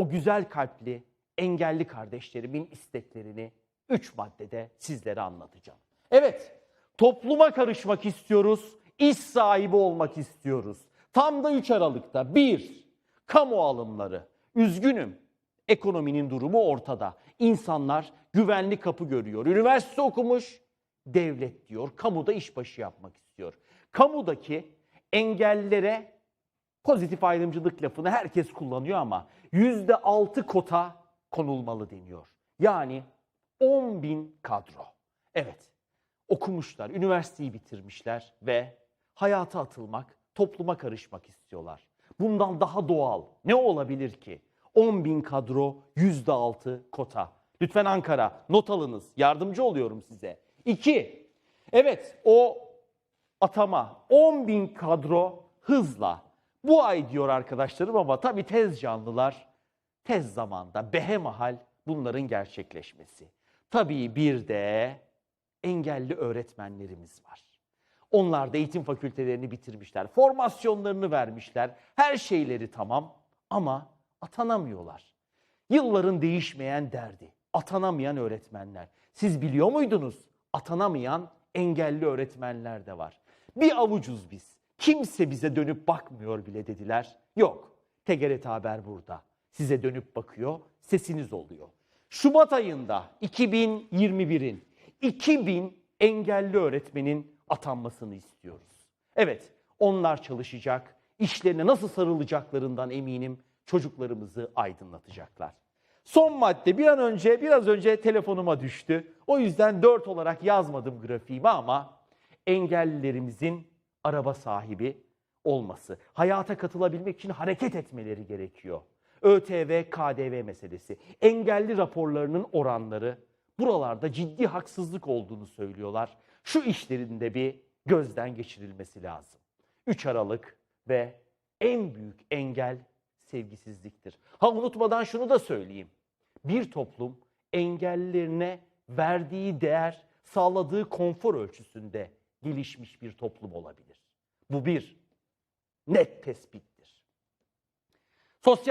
o güzel kalpli, engelli kardeşlerimin isteklerini üç maddede sizlere anlatacağım. Evet, topluma karışmak istiyoruz, iş sahibi olmak istiyoruz. Tam da 3 Aralık'ta bir, kamu alımları. Üzgünüm, ekonominin durumu ortada. İnsanlar güvenli kapı görüyor. Üniversite okumuş, devlet diyor. Kamuda işbaşı yapmak istiyor. Kamudaki engellilere pozitif ayrımcılık lafını herkes kullanıyor ama yüzde altı kota konulmalı deniyor. Yani 10 bin kadro. Evet, okumuşlar, üniversiteyi bitirmişler ve hayata atılmak, topluma karışmak istiyorlar. Bundan daha doğal ne olabilir ki? 10 bin kadro, yüzde altı kota. Lütfen Ankara not alınız, yardımcı oluyorum size. İki, evet o atama 10 bin kadro hızla bu ay diyor arkadaşlarım ama tabii tez canlılar tez zamanda behemahal bunların gerçekleşmesi. Tabii bir de engelli öğretmenlerimiz var. Onlar da eğitim fakültelerini bitirmişler, formasyonlarını vermişler, her şeyleri tamam ama atanamıyorlar. Yılların değişmeyen derdi, atanamayan öğretmenler. Siz biliyor muydunuz? Atanamayan engelli öğretmenler de var. Bir avucuz biz. Kimse bize dönüp bakmıyor bile dediler. Yok. TGRT Haber burada. Size dönüp bakıyor, sesiniz oluyor. Şubat ayında 2021'in 2000 engelli öğretmenin atanmasını istiyoruz. Evet, onlar çalışacak, işlerine nasıl sarılacaklarından eminim çocuklarımızı aydınlatacaklar. Son madde bir an önce, biraz önce telefonuma düştü. O yüzden 4 olarak yazmadım grafiğimi ama engellilerimizin araba sahibi olması, hayata katılabilmek için hareket etmeleri gerekiyor. ÖTV, KDV meselesi, engelli raporlarının oranları buralarda ciddi haksızlık olduğunu söylüyorlar. Şu işlerin de bir gözden geçirilmesi lazım. 3 Aralık ve en büyük engel sevgisizliktir. Ha unutmadan şunu da söyleyeyim. Bir toplum engellilerine verdiği değer, sağladığı konfor ölçüsünde gelişmiş bir toplum olabilir. Bu bir net tespittir. Sosyal